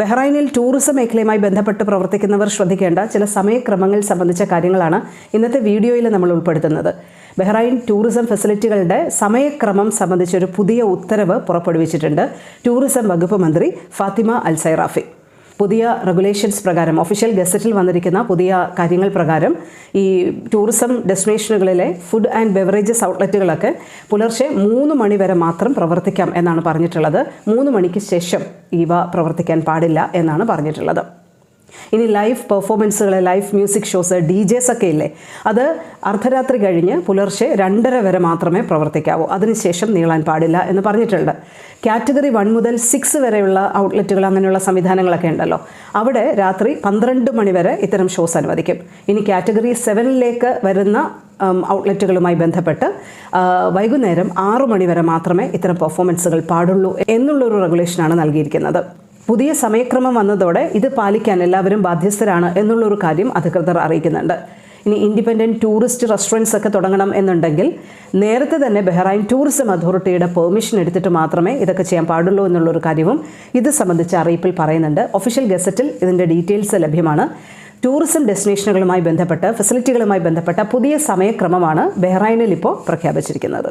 ബഹ്റൈനിൽ tourism മേഖലയുമായി ബന്ധപ്പെട്ട് പ്രവർത്തിക്കുന്നവർ ശ്രദ്ധിക്കേണ്ട ചില സമയക്രമങ്ങൾ സംബന്ധിച്ച കാര്യങ്ങളാണ് ഇന്നത്തെ വീഡിയോയിൽ നമ്മൾ ഉൾപ്പെടുത്തുന്നത്. ബഹ്റൈൻ ടൂറിസം ഫെസിലിറ്റികളുടെ സമയക്രമം സംബന്ധിച്ചൊരു പുതിയ ഉത്തരവ് പുറപ്പെടുവിച്ചിട്ടുണ്ട്. ടൂറിസം വകുപ്പ് മന്ത്രി ഫാത്തിമ അൽ സൈറാഫി പുതിയ റെഗുലേഷൻസ് പ്രകാരം ഒഫീഷ്യൽ ഗസറ്റിൽ വന്നിരിക്കുന്ന പുതിയ കാര്യങ്ങൾ പ്രകാരം ഈ ടൂറിസം ഡെസ്റ്റിനേഷനുകളിലെ ഫുഡ് ആൻഡ് ബെവറേജസ് ഔട്ട്ലെറ്റുകളൊക്കെ പുലർച്ചെ മൂന്ന് മണി വരെ മാത്രം പ്രവർത്തിക്കാം എന്നാണ് പറഞ്ഞിട്ടുള്ളത്. മൂന്ന് മണിക്ക് ശേഷം ഇവ പ്രവർത്തിക്കാൻ പാടില്ല എന്നാണ് പറഞ്ഞിട്ടുള്ളത്. ഇനി ലൈവ് പെർഫോമൻസുകൾ live music shows DJs ഒക്കെ ഇല്ലേ? അത് അർദ്ധരാത്രി കഴിഞ്ഞ് പുലർച്ചെ രണ്ടര വരെ മാത്രമേ പ്രവർത്തിക്കാവൂ. അതിനുശേഷം നീളാൻ പാടില്ല എന്ന് പറഞ്ഞിട്ടുണ്ട്. കാറ്റഗറി വൺ മുതൽ സിക്സ് വരെയുള്ള ഔട്ട്ലെറ്റുകൾ അങ്ങനെയുള്ള സംവിധാനങ്ങളൊക്കെ ഉണ്ടല്ലോ. അവിടെ രാത്രി പന്ത്രണ്ട് മണി വരെ ഇത്തരം ഷോസ് അനുവദിക്കും. ഇനി കാറ്റഗറി സെവനിലേക്ക് വരുന്ന ഔട്ട്ലെറ്റുകളുമായി ബന്ധപ്പെട്ട് വൈകുന്നേരം ആറു മണി വരെ മാത്രമേ ഇത്തരം പെർഫോമൻസുകൾ പാടുള്ളൂ എന്നുള്ളൊരു റെഗുലേഷനാണ് നൽകിയിരിക്കുന്നത്. പുതിയ സമയക്രമം വന്നതോടെ ഇത് പാലിക്കാൻ എല്ലാവരും ബാധ്യസ്ഥരാണ് എന്നുള്ളൊരു കാര്യം അധികൃതർ അറിയിക്കുന്നുണ്ട്. ഇനി ഇൻഡിപെൻഡന്റ് ടൂറിസ്റ്റ് റെസ്റ്റോറന്റ്സ് ഒക്കെ തുടങ്ങണം എന്നുണ്ടെങ്കിൽ നേരത്തെ തന്നെ ബെഹ്റൈൻ ടൂറിസം അതോറിറ്റിയുടെ പെർമിഷൻ എടുത്തിട്ട് മാത്രമേ ഇതൊക്കെ ചെയ്യാൻ പാടുള്ളൂ എന്നുള്ളൊരു കാര്യവും ഇത് സംബന്ധിച്ച അറിയിപ്പിൽ പറയുന്നുണ്ട്. ഒഫീഷ്യൽ ഗസറ്റിൽ ഇതിന്റെ ഡീറ്റെയിൽസ് ലഭ്യമാണ്. ടൂറിസം ഡെസ്റ്റിനേഷനുകളുമായി ബന്ധപ്പെട്ട് ഫെസിലിറ്റികളുമായി ബന്ധപ്പെട്ട പുതിയ സമയക്രമമാണ് ബെഹ്റൈനിൽ ഇപ്പോൾ പ്രഖ്യാപിച്ചിരിക്കുന്നത്.